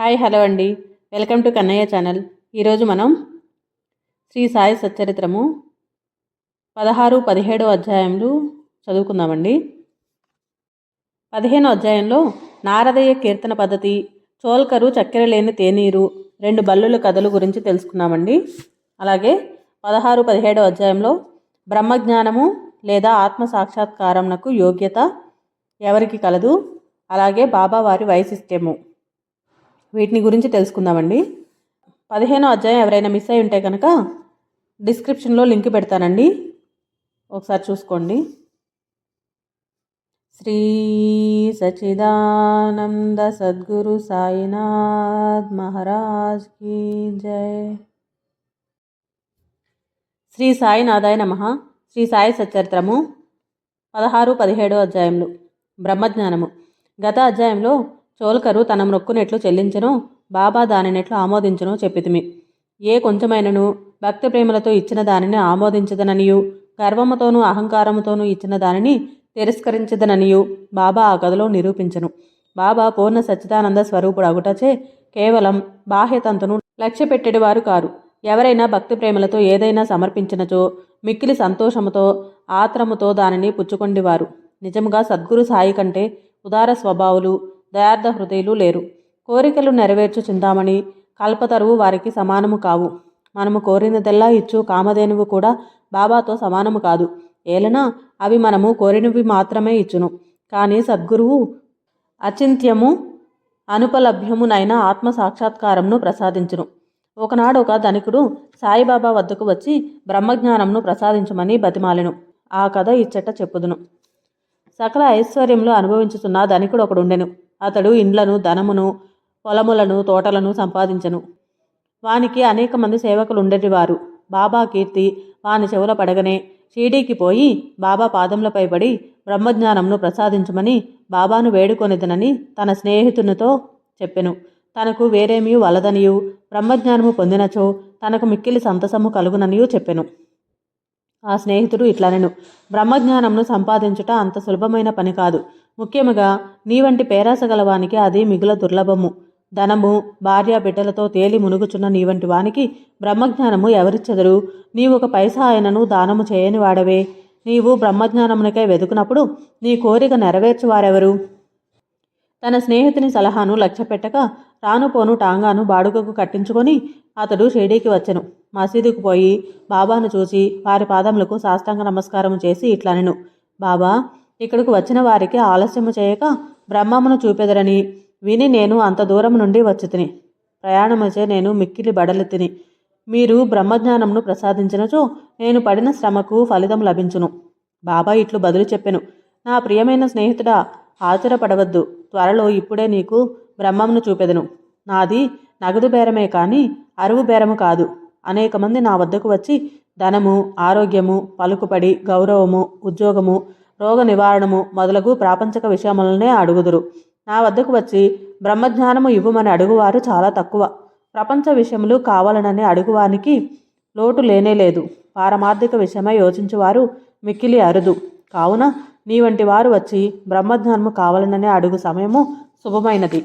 Hi hello అండి. Welcome to Kannayya channel. ఈరోజు మనం శ్రీ సాయి సచ్చరిత్రము పదహారు పదిహేడు అధ్యాయములు చదువుకుందామండి. పదిహేను అధ్యాయంలో నారదయ్య కీర్తన పద్ధతి చోల్కరు చక్కెర లేని తేనీరు రెండు బల్లుల కథలు గురించి తెలుసుకున్నామండి. అలాగే పదహారు పదిహేడు అధ్యాయంలో బ్రహ్మజ్ఞానము లేదా ఆత్మ సాక్షాత్కారంనకు యోగ్యత ఎవరికి కలదు? అలాగే బాబావారి వైశిష్ట్యము. వీటిని గురించి తెలుసుకుందామండి. పదిహేనో అధ్యాయం ఎవరైనా మిస్ అయి ఉంటే కనుక డిస్క్రిప్షన్లో లింక్ పెడతానండి. ఒకసారి చూసుకోండి. శ్రీ సచిదానంద సద్గురు సాయినాథ్ మహారాజ్ కీ జై. శ్రీ సాయినాథాయ నమ. శ్రీ సాయి సచరిత్రము పదహారు పదిహేడు అధ్యాయములు. బ్రహ్మజ్ఞానము. గత అధ్యాయంలో చోల్కరు తన మొక్కునెట్లు చెల్లించను బాబా దానినెట్లు ఆమోదించను చెప్పితిమి. ఏ కొంచెమైనను భక్తి ప్రేమలతో ఇచ్చిన దానిని ఆమోదించదననియు గర్వముతోనూ అహంకారముతోనూ ఇచ్చిన దానిని తిరస్కరించదననియు బాబా ఆ కథలో నిరూపించను. బాబా పూర్ణ సచ్చిదానంద స్వరూపుడగుటచే కేవలం బాహ్యతంతును లక్ష్యపెట్టేవారు కారు. ఎవరైనా భక్తి ప్రేమలతో ఏదైనా సమర్పించినచో మిక్కిలి సంతోషముతో ఆత్రముతో దానిని పుచ్చుకొండివారు. నిజముగా సద్గురు సాయి కంటే ఉదార స్వభావులు దయార్థ హృదయులు లేరు. కోరికలు నెరవేర్చు చిందామని కల్పతరువు వారికి సమానము కావు. మనము కోరినదెల్లా ఇచ్చు కామధేనువు కూడా బాబాతో సమానము కాదు. ఏలనా అవి మనము కోరినవి మాత్రమే ఇచ్చును. కానీ సద్గురువు అచింత్యము అనుపలభ్యమునైన ఆత్మ సాక్షాత్కారంను ప్రసాదించును. ఒకనాడు ఒక ధనికుడు సాయిబాబా వద్దకు వచ్చి బ్రహ్మజ్ఞానంను ప్రసాదించమని బతిమాలెను. ఆ కథ ఇచ్చట చెప్పుదును. సకల ఐశ్వర్యంలో అనుభవించుతున్న ధనికుడు ఒకడుండెను. అతడు ఇండ్లను ధనమును పొలములను తోటలను సంపాదించను. వానికి అనేక మంది సేవకులు ఉండేటివారు బాబా కీర్తి వాని చెవుల పడగనే షీడీకి పోయి బాబా పాదములపై పడి బ్రహ్మజ్ఞానంను ప్రసాదించమని బాబాను వేడుకొనిదనని తన స్నేహితునితో చెప్పెను. తనకు వేరేమీ వలదనియు బ్రహ్మజ్ఞానము పొందినచో తనకు మిక్కిలి సంతసము కలుగుననియూ చెప్పెను. ఆ స్నేహితుడు ఇట్లనెను. బ్రహ్మజ్ఞానంను సంపాదించుట అంత సులభమైన పని కాదు. ముఖ్యముగా నీ వంటి పేరాస గలవానికి అది మిగుల దుర్లభము. ధనము భార్య బిడ్డలతో తేలి మునుగుచున్న నీ వంటి వానికి బ్రహ్మజ్ఞానము ఎవరిచ్చెదరు? నీవు ఒక పైసా ఆయనను దానము చేయని వాడవే. నీవు బ్రహ్మజ్ఞానమునకై వెతుకున్నప్పుడు నీ కోరిక నెరవేర్చువారెవరు? తన స్నేహితుని సలహాను లక్ష్యపెట్టక రానుపోను టాంగాను బాడుగకు కట్టించుకొని అతడు షిరిడీకి వచ్చెను. మసీదుకు పోయి బాబాను చూసి వారి పాదములకు సాష్టాంగ నమస్కారం చేసి ఇట్లనెను. బాబా ఇక్కడకు వచ్చిన వారికి ఆలస్యము చేయక బ్రహ్మమును చూపెదరని. విని నేను అంత దూరం నుండి వచ్చి తిని ప్రయాణముచే నేను మిక్కిలి బడలెత్తిని. మీరు బ్రహ్మజ్ఞానమును ప్రసాదించినచో నేను పడిన శ్రమకు ఫలితం లభించును. బాబా ఇట్లు బదులు చెప్పెను. నా ప్రియమైన స్నేహితుడా ఆతురపడవద్దు త్వరలో ఇప్పుడే నీకు బ్రహ్మమును చూపెదను. నాది నగదు బేరమే కానీ అరువు బేరము కాదు. అనేక మంది నా వద్దకు వచ్చి ధనము ఆరోగ్యము పలుకుపడి గౌరవము ఉద్యోగము రోగ నివారణము మొదలగు ప్రాపంచక విషయములనే అడుగుదురు. నా వద్దకు వచ్చి బ్రహ్మజ్ఞానము ఇవ్వమని అడుగువారు చాలా తక్కువ. ప్రపంచ విషయములు కావాలనని అడుగువానికి లోటు లేనే లేదు. పారమార్థిక విషయమై యోచించువారు మిక్కిలి అరుదు. కావున నీ వంటి వారు వచ్చి బ్రహ్మజ్ఞానము కావాలననే అడుగు సమయము శుభమైనది.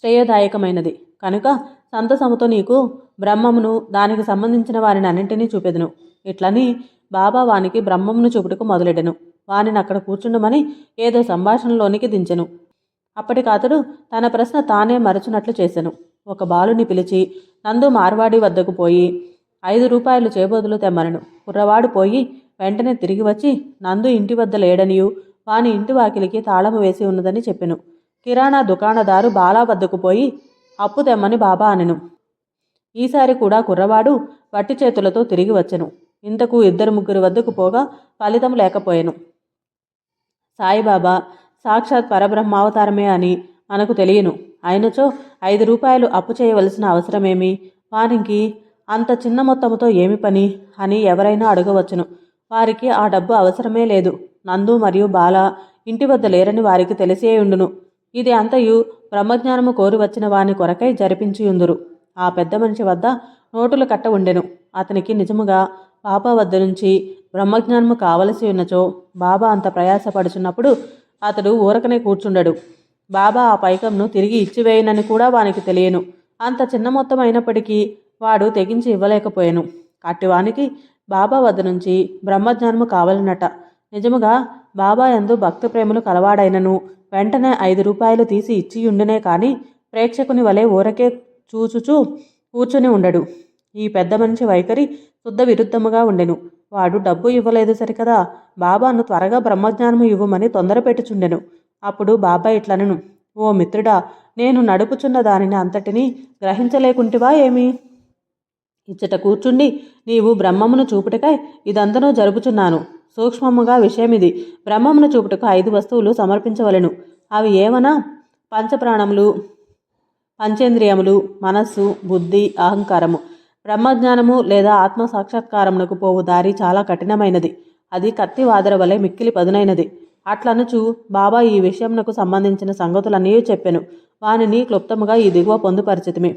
శ్రేయదాయకమైనది. కనుక సంతసముతో నీకు బ్రహ్మమును దానికి సంబంధించిన వారిని అన్నింటినీ చూపెదను. ఇట్లని బాబా వానికి బ్రహ్మమును చూపుటకు మొదలెడెను. వానిని అక్కడ కూర్చుండమని ఏదో సంభాషణలోనికి దించెను. అప్పటికాతడు తన ప్రశ్న తానే మరచునట్లు చేశాను ఒక బాలుని పిలిచి నందు మార్వాడి వద్దకు పోయి ఐదు రూపాయలు చేబోదులు తెమ్మనను. కుర్రవాడు పోయి వెంటనే తిరిగి వచ్చి నందు ఇంటి వద్ద లేడనియు వాని ఇంటి వాకిలికి తాళము వేసి ఉన్నదని చెప్పెను. కిరాణా దుకాణదారు బాలా వద్దకు పోయి అప్పు తెమ్మని బాబా అనెను. ఈసారి కూడా కుర్రవాడు వట్టి చేతులతో తిరిగి వచ్చెను. ఇంతకు ఇద్దరు ముగ్గురు వద్దకు పోగా ఫలితం లేకపోయాను. సాయిబాబా సాక్షాత్ పరబ్రహ్మావతారమే అని మనకు తెలియను. అయినచో ఐదు రూపాయలు అప్పు చేయవలసిన అవసరమేమి? వారికి అంత చిన్న మొత్తముతో ఏమి పని? అని ఎవరైనా అడగవచ్చును. వారికి ఆ డబ్బు అవసరమే లేదు. నందు మరియు బాల ఇంటి వద్ద లేరని వారికి తెలిసే ఉండును. ఇది అంతయు బ్రహ్మజ్ఞానము కోరి వచ్చిన వాని కొరకై జరిపించియుందురు. ఆ పెద్ద మనిషి వద్ద నోటులు కట్ట ఉండెను అతనికి నిజముగా పాప వద్ద నుంచి బ్రహ్మజ్ఞానము కావలసి ఉన్నచో బాబా అంత ప్రయాసపడుచున్నప్పుడు అతడు ఊరకనే కూర్చుండడు. బాబా ఆ పైకంను తిరిగి ఇచ్చివేయనని కూడా వానికి తెలియను. అంత చిన్న మొత్తం అయినప్పటికీ వాడు తెగించి ఇవ్వలేకపోయాను. అట్టివానికి బాబా వద్ద నుంచి బ్రహ్మజ్ఞానము కావాలన్నట నిజముగా బాబా యందు భక్తి ప్రేమలు కలవాడైనను వెంటనే ఐదు రూపాయలు తీసి ఇచ్చియుండునే కానీ ప్రేక్షకుని వలె ఊరకే చూచుచూ కూర్చుని ఉండడు. ఈ పెద్ద మనిషి వైఖరి శుద్ధ విరుద్ధముగా ఉండెను. వాడు డబ్బు ఇవ్వలేదు సరికదా? బాబాను త్వరగా బ్రహ్మజ్ఞానము ఇవ్వమని తొందర పెట్టుచుండెను అప్పుడు బాబా ఇట్లనను ఓ మిత్రుడా నేను నడుపుచున్న దానిని అంతటిని గ్రహించలేకుంటివా ఏమి? ఇచ్చట కూర్చుండి నీవు బ్రహ్మమును చూపుటకై ఇదంతనూ జరుపుచున్నాను సూక్ష్మముగా విషయమిది. బ్రహ్మమును చూపుటకు ఐదు వస్తువులు సమర్పించవలెను. అవి ఏమనా పంచప్రాణములు పంచేంద్రియములు మనస్సు బుద్ధి అహంకారము. బ్రహ్మజ్ఞానము లేదా ఆత్మ సాక్షాత్కారమునకు పోవు దారి చాలా కఠినమైనది. అది కత్తి వాదర వలె మిక్కిలి పదునైనది. అట్లనుచు బాబా ఈ విషయంనకు సంబంధించిన సంగతులన్నీ చెప్పెను. వానిని క్లుప్తముగా ఈ దిగువ పొందుపరిచితిమి.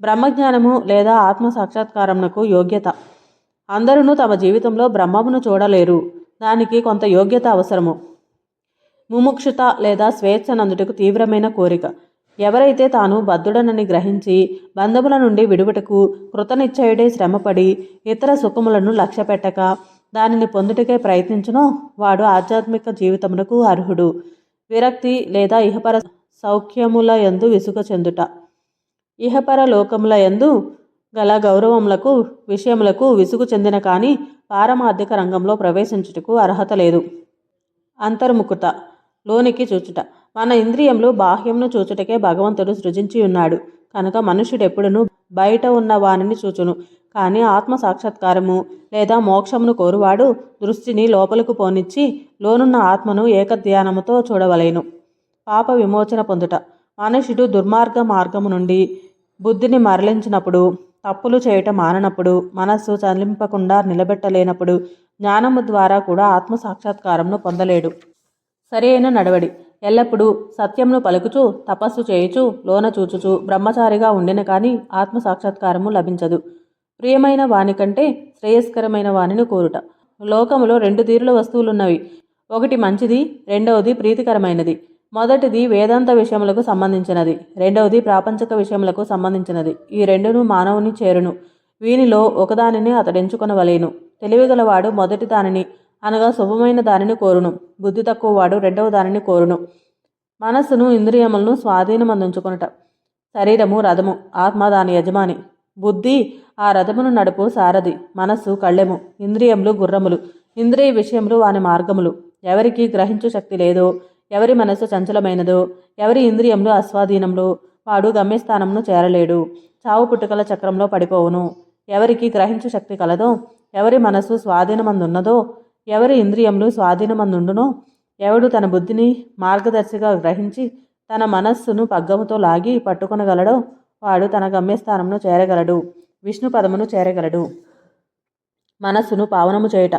బ్రహ్మజ్ఞానము లేదా ఆత్మ సాక్షాత్కారమునకు యోగ్యత. అందరూ తమ జీవితంలో బ్రహ్మమును చూడలేరు. దానికి కొంత యోగ్యత అవసరము. ముముక్షుత లేదా స్వేచ్ఛనందుటకు తీవ్రమైన కోరిక. ఎవరైతే తాను బద్ధుడనని గ్రహించి బంధముల నుండి విడువటకు కృతనిశ్చయుడే శ్రమపడి ఇతర సుఖములను లక్ష్యపెట్టక దానిని పొందుటకే ప్రయత్నించునో వాడు ఆధ్యాత్మిక జీవితమునకు అర్హుడు. విరక్తి లేదా ఇహపర సౌఖ్యముల యందు విసుగ చెందుట. ఇహపర లోకముల యందు గల గౌరవములకు విషయములకు విసుగు చెందిన కానీ పారమార్థిక రంగంలో ప్రవేశించుటకు అర్హత లేదు. అంతర్ముఖత. లోనికి చూచుట. మన ఇంద్రియంలో బాహ్యంను చూచుటకే భగవంతుడు సృజించి ఉన్నాడు. కనుక మనుష్యుడెప్పుడునూ బయట ఉన్న వానిని చూచును. కానీ ఆత్మ సాక్షాత్కారము లేదా మోక్షమును కోరువాడు దృష్టిని లోపలకు పోనిచ్చి లోనున్న ఆత్మను ఏకధ్యానముతో చూడవలేను. పాప విమోచన పొందుట. మనుషుడు దుర్మార్గ మార్గము నుండి బుద్ధిని మరలించినప్పుడు తప్పులు చేయటం మాననప్పుడు మనస్సు చలింపకుండా నిలబెట్టలేనప్పుడు జ్ఞానము ద్వారా కూడా ఆత్మ సాక్షాత్కారంను పొందలేడు. సరైన నడవడి. ఎల్లప్పుడూ సత్యంను పలుకుచూ తపస్సు చేయుచు లోన చూచుచూ బ్రహ్మచారిగా ఉండిన కానీ ఆత్మ సాక్షాత్కారము లభించదు. ప్రియమైన వాని కంటే శ్రేయస్కరమైన వానిని కోరుట. లోకములో రెండు తీరుల వస్తువులున్నవి. ఒకటి మంచిది రెండవది ప్రీతికరమైనది. మొదటిది వేదాంత విషయములకు సంబంధించినది. రెండవది ప్రాపంచక విషయములకు సంబంధించినది. ఈ రెండును మానవుని చేరును. వీనిలో ఒకదానిని అతడెంచుకొనవలేను. తెలివిగలవాడు మొదటి దానిని అనగా శుభమైన దానిని కోరును. బుద్ధి తక్కువ వాడు రెండవ దానిని కోరును. మనస్సును ఇంద్రియములను స్వాధీనమందించుకొనుట. శరీరము రథము. ఆత్మ దాని యజమాని. బుద్ధి ఆ రథమును నడుపు సారథి. మనస్సు కళ్ళెము. ఇంద్రియములు గుర్రములు. ఇంద్రియ విషయములు వాని మార్గములు. ఎవరికి గ్రహించు శక్తి లేదో ఎవరి మనస్సు చంచలమైనదో ఎవరి ఇంద్రియములు అస్వాధీనములు వాడు గమ్యస్థానమును చేరలేడు. చావు పుట్టుకల చక్రంలో పడిపోవును. ఎవరికి గ్రహించు శక్తి కలదో ఎవరి మనస్సు స్వాధీనమందున్నదో ఎవరి ఇంద్రియములు స్వాధీనమందుండునో ఎవడు తన బుద్ధిని మార్గదర్శిగా గ్రహించి తన మనస్సును పగ్గముతో లాగి పట్టుకొనగలడో వాడు తన గమ్యస్థానమును చేరగలడు విష్ణు పదమును చేరగలడు. మనస్సును పావనము చేయుట.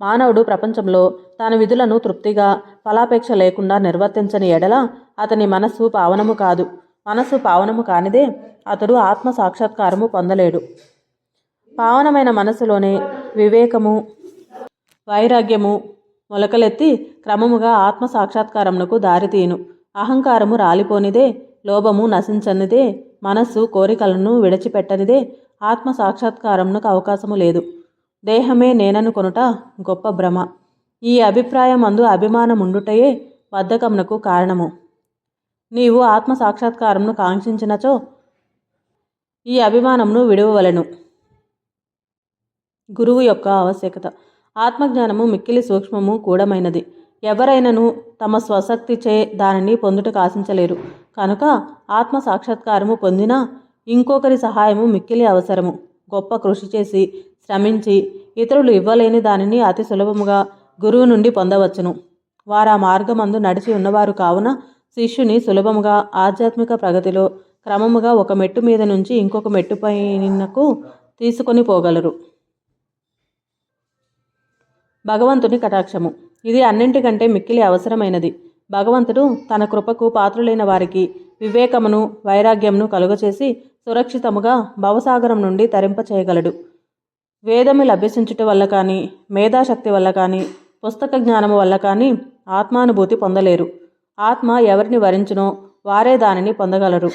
మానవుడు ప్రపంచంలో తన విధులను తృప్తిగా ఫలాపేక్ష లేకుండా నిర్వర్తించని ఎడల అతని మనస్సు పావనము కాదు. మనస్సు పావనము కానిదే అతడు ఆత్మ సాక్షాత్కారము పొందలేడు. పావనమైన మనస్సులోనే వివేకము వైరాగ్యము మొలకలెత్తి క్రమముగా ఆత్మ సాక్షాత్కారమునకు దారితీయును. అహంకారము రాలిపోనిదే లోభము నశించనిదే మనస్సు కోరికలను విడిచిపెట్టనిదే ఆత్మ సాక్షాత్కారమునకు అవకాశము లేదు. దేహమే నేనను కొనుట గొప్ప భ్రమ. ఈ అభిప్రాయం అందు అభిమానముండుటయే బద్ధకమునకు కారణము. నీవు ఆత్మ సాక్షాత్కారమును కాంక్షించినచో ఈ అభిమానమును విడువవలెను. గురువు యొక్క ఆవశ్యకత. ఆత్మజ్ఞానము మిక్కిలి సూక్ష్మము కూడమైనది. ఎవరైనను తమ స్వశక్తిచే దానిని పొందుటకు ఆశించలేరు. కనుక ఆత్మ సాక్షాత్కారము పొందినా ఇంకొకరి సహాయము మిక్కిలి అవసరము. గొప్ప కృషి చేసి శ్రమించి ఇతరులు ఇవ్వలేని దానిని అతి సులభముగా గురువు నుండి పొందవచ్చును. వారు ఆ మార్గమందు నడిచి ఉన్నవారు కావున శిష్యుని సులభముగా ఆధ్యాత్మిక ప్రగతిలో క్రమముగా ఒక మెట్టు మీద నుంచి ఇంకొక మెట్టు పైనకు తీసుకొని పోగలరు. భగవంతుని కటాక్షము. ఇది అన్నింటికంటే మిక్కిలి అవసరమైనది. భగవంతుడు తన కృపకు పాత్రులైన వారికి వివేకమును వైరాగ్యమును కలుగచేసి సురక్షితముగా భవసాగరం నుండి తరింపచేయగలడు. వేదము లభ్యసించుట వల్ల కానీ మేధాశక్తి వల్ల కానీ పుస్తక జ్ఞానము వల్ల కానీ ఆత్మానుభూతి పొందలేరు. ఆత్మ ఎవరిని వరించునో వారే దానిని పొందగలరు.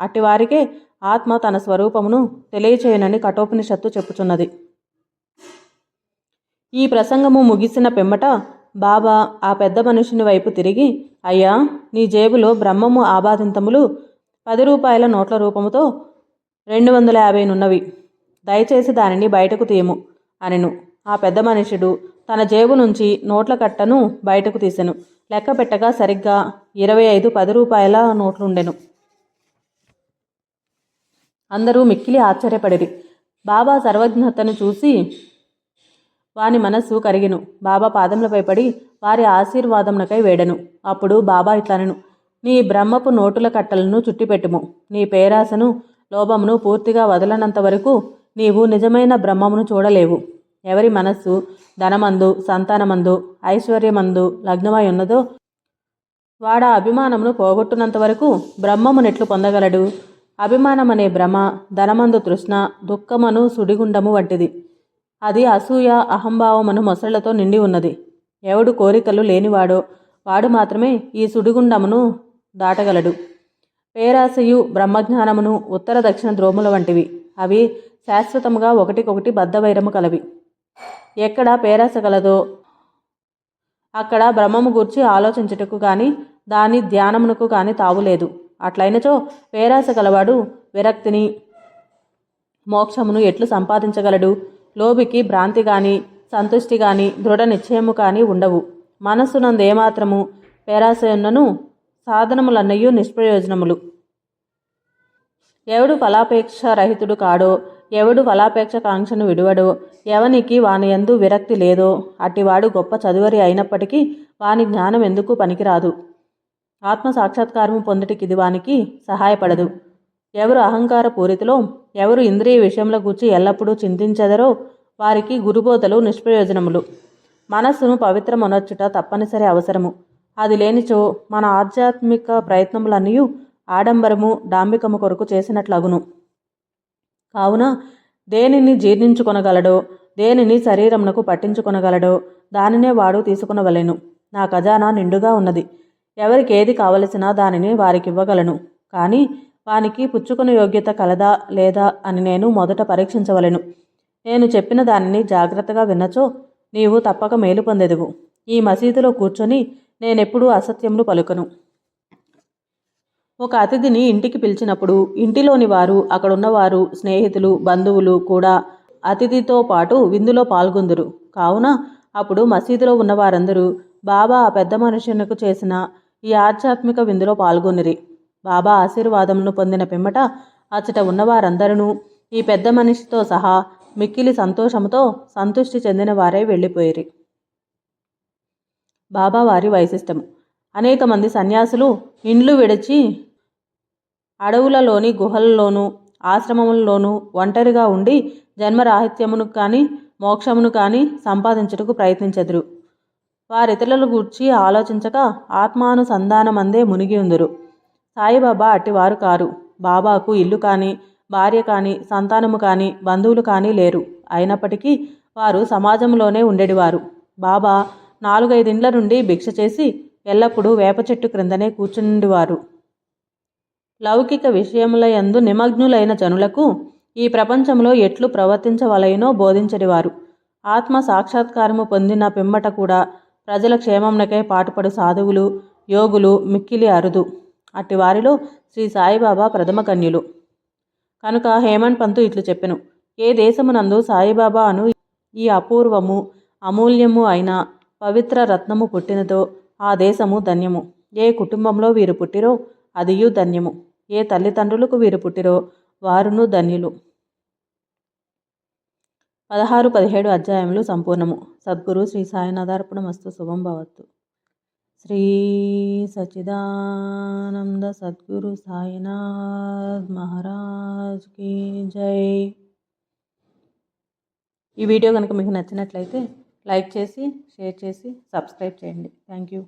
అట్టివారికే ఆత్మ తన స్వరూపమును తెలియచేయనని కఠోపనిషత్తు చెప్పుచున్నది. ఈ ప్రసంగము ముగిసిన పిమ్మట బాబా ఆ పెద్ద మనుషుని వైపు తిరిగి అయ్యా నీ జేబులో బ్రహ్మము ఆబాధింతములు పది రూపాయల నోట్ల రూపముతో రెండు వందల యాభైనున్నవి దయచేసి దానిని బయటకు తీయము అనెను. ఆ పెద్ద మనుషుడు తన జేబు నుంచి నోట్ల కట్టను బయటకు తీసెను. లెక్క పెట్టగా సరిగ్గా ఇరవై ఐదు పది రూపాయల నోట్లుండెను. అందరూ మిక్కిలి ఆశ్చర్యపడిరి. బాబా సర్వజ్ఞతను చూసి వాని మనస్సు కరిగెను. బాబా పాదములపై పడి వారి ఆశీర్వాదమునకై వేడెను. అప్పుడు బాబా ఇట్లనెను నీ బ్రహ్మపు నోటుల కట్టలను చుట్టిపెట్టుము. నీ పేరాసను లోభమును పూర్తిగా వదలనంత వరకు నీవు నిజమైన బ్రహ్మమును చూడలేవు. ఎవరి మనస్సు ధనమందు సంతానమందు ఐశ్వర్యమందు లగ్నమై ఉన్నదో వాడ అభిమానమును పోగొట్టునంత వరకు బ్రహ్మము నెట్లు పొందగలడు. అభిమానమనే భ్రమ ధనమందు తృష్ణ దుఃఖమను సుడిగుండము వంటిది. అది అసూయ అహంభావమును మొసళ్ళతో నిండి ఉన్నది. ఎవడు కోరికలు లేనివాడో వాడు మాత్రమే ఈ సుడిగుండమును దాటగలడు. పేరాశయు బ్రహ్మజ్ఞానమును ఉత్తర దక్షిణ ద్రోముల వంటివి. అవి శాశ్వతముగా ఒకటికొకటి బద్ధవైరము కలవి. ఎక్కడ పేరాశ కలదో అక్కడ బ్రహ్మము గూర్చి ఆలోచించుటకు కానీ దాని ధ్యానమునకు కానీ తావులేదు అట్లయినచో పేరాశ కలవాడు విరక్తిని మోక్షమును ఎట్లు సంపాదించగలడు? లోబికి భ్రాంతి గాని సంతుష్టి గాని దృఢ నిశ్చయము కానీ ఉండవు. మనస్సునందు ఏమాత్రము పేరాశయున్నను సాధనములన్నయు నిష్ప్రయోజనములు. ఎవడు ఫలాపేక్ష రహితుడు కాడో ఎవడు ఫలాపేక్ష కాంక్షను విడువడో ఎవనికి వాని ఎందు విరక్తి లేదో అట్టివాడు గొప్ప చదువరి అయినప్పటికీ వాని జ్ఞానం ఎందుకు పనికిరాదు. ఆత్మ సాక్షాత్కారము పొందుటికిది వానికి సహాయపడదు. ఎవరు అహంకార పూరితిలో ఎవరు ఇంద్రియ విషయంలో గూర్చి ఎల్లప్పుడూ చింతించెదరో వారికి గురుబోధలు నిష్ప్రయోజనములు. మనస్సును పవిత్రమొనర్చుట తప్పనిసరి అవసరము. అది లేనిచో మన ఆధ్యాత్మిక ప్రయత్నములన్నీ ఆడంబరము డాంబికము కొరకు చేసినట్లగును. కావున దేనిని జీర్ణించుకొనగలడో దేనిని శరీరమునకు పట్టించుకొనగలడో దానినే వాడు తీసుకునవలెను. నా ఖజానా నిండుగా ఉన్నది. ఎవరికి ఏది కావలసినా దానిని వారికి ఇవ్వగలను కానీ వానికి పుచ్చుకుని యోగ్యత కలదా లేదా అని నేను మొదట పరీక్షించవలను. నేను చెప్పిన దానిని జాగ్రత్తగా విన్నచో నీవు తప్పక మేలు పొందెదువు. ఈ మసీదులో కూర్చొని నేనెప్పుడూ అసత్యములు పలుకను. ఒక అతిథిని ఇంటికి పిలిచినప్పుడు ఇంటిలోని వారు అక్కడున్నవారు స్నేహితులు బంధువులు కూడా అతిథితో పాటు విందులో పాల్గొందురు. కావున అప్పుడు మసీదులో ఉన్న వారందరూ బాబా ఆ పెద్ద మనుషునకు చేసిన ఈ ఆధ్యాత్మిక విందులో పాల్గొనిరి. బాబా ఆశీర్వాదమును పొందిన పిమ్మట అచ్చట ఉన్నవారందరూ ఈ పెద్ద మనిషితో సహా మిక్కిలి సంతోషముతో సంతృష్టి చెందిన వారే వెళ్ళిపోయిరి. బాబా వారి వైశిష్టము. అనేక మంది సన్యాసులు ఇండ్లు విడిచి అడవులలోని గుహలలోనూ ఆశ్రమములలోనూ ఒంటరిగా ఉండి జన్మరాహిత్యమును కానీ మోక్షమును కానీ సంపాదించుటకు ప్రయత్నించెదరు. వారితరుల గూర్చి ఆలోచించక ఆత్మానుసంధానమందే మునిగి ఉందరు. సాయిబాబా అట్టివారు కారు. బాబాకు ఇల్లు కానీ భార్య కానీ సంతానము కానీ బంధువులు కానీ లేరు. అయినప్పటికీ వారు సమాజంలోనే ఉండేటివారు బాబా నాలుగైదిండ్ల నుండి భిక్ష చేసి ఎల్లప్పుడూ వేప చెట్టు క్రిందనే కూర్చుండేవారు. లౌకిక విషయముల యందు నిమగ్నులైన జనులకు ఈ ప్రపంచంలో ఎట్లు ప్రవర్తించవలయనో బోధించడివారు. ఆత్మ సాక్షాత్కారము పొందిన పిమ్మట కూడా ప్రజల క్షేమంనకై పాటుపడు సాధువులు యోగులు మిక్కిలి అరుదు. అట్టి వారిలో శ్రీ సాయిబాబా ప్రథమ కన్యులు. కనుక హేమంత్ పంతు ఇట్లు చెప్పెను. ఏ దేశమునందు సాయిబాబా అను ఈ అపూర్వము అమూల్యము అయిన పవిత్ర రత్నము పుట్టినదో ఆ దేశము ధన్యము. ఏ కుటుంబంలో వీరు పుట్టిరో అదియు ధన్యము. ఏ తల్లిదండ్రులకు వీరు పుట్టిరో వారును ధన్యులు. పదహారు పదిహేడు అధ్యాయములు సంపూర్ణము. సద్గురు శ్రీ సాయినాథార్పణమస్తు శుభం భవత్తు. శ్రీ సచిదానంద సద్గురు సాయినాథ్ మహారాజ్కి జై. ఈ వీడియో కనుక మీకు నచ్చినట్లయితే లైక్ చేసి షేర్ చేసి సబ్స్క్రైబ్ చేయండి. Thank you.